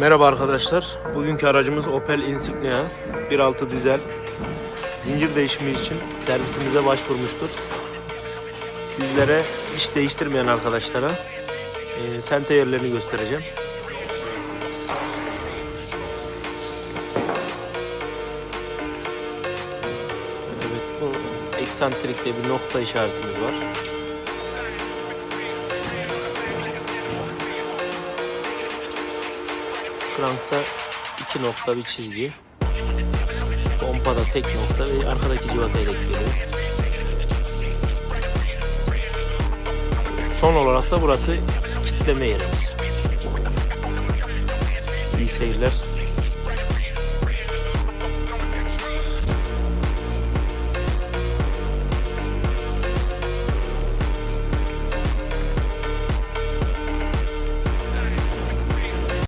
Merhaba arkadaşlar. Bugünkü aracımız Opel Insignia 1.6 dizel. Zincir değişimi için servisimize başvurmuştur. Sizlere hiç değiştirmeyen arkadaşlara e, sente yerlerini göstereceğim. Evet bu eksantrikte bir nokta işaretimiz var. Krankta iki nokta bir çizgi. Pompada tek nokta ve arkadaki civatayı denk geliyor. Son olarak da burası kitleme yerimiz. İyi seyirler.